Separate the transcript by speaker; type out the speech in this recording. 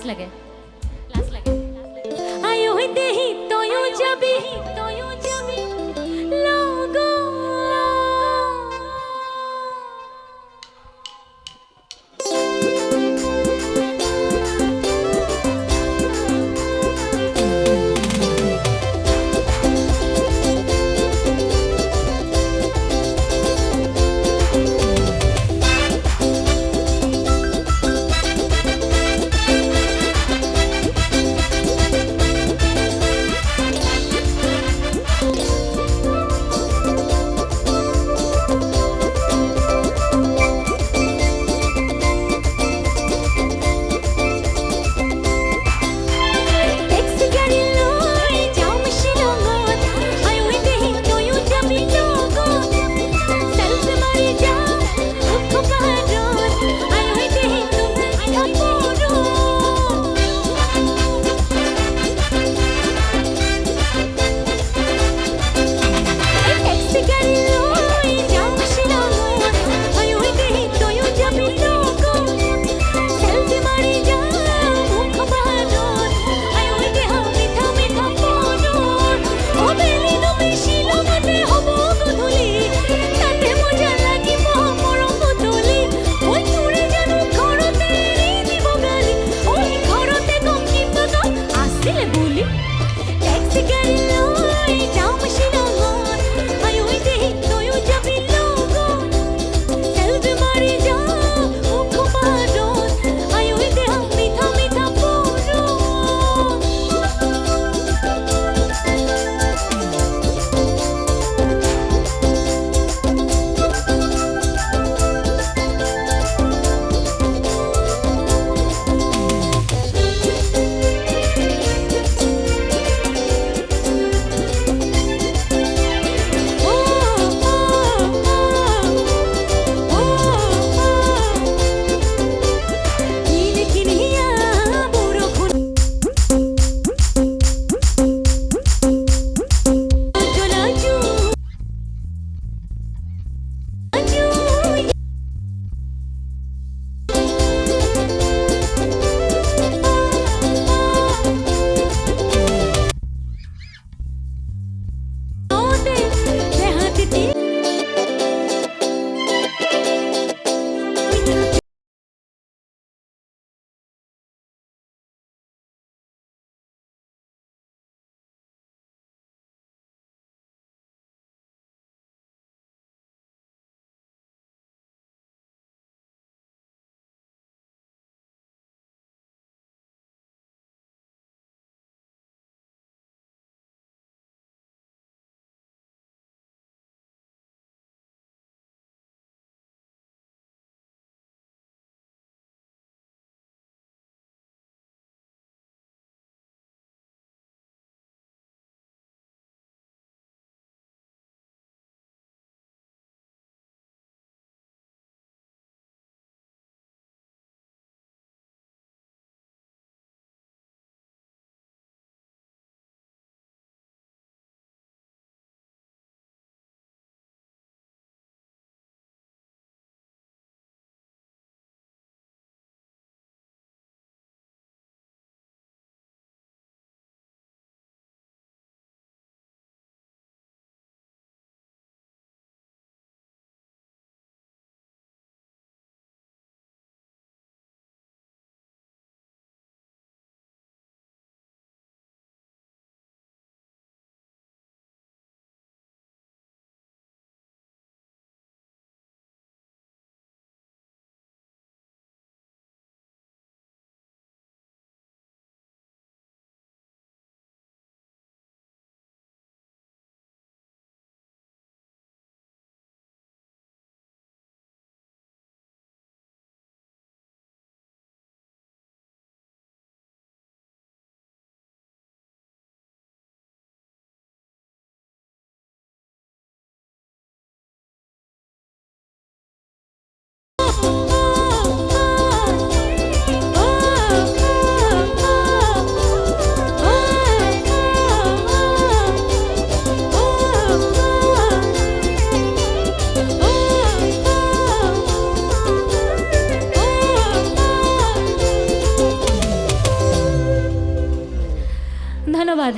Speaker 1: লাজ লাগে। লাজ লাগে। আয় ওই দেহি তয়ো যাবি।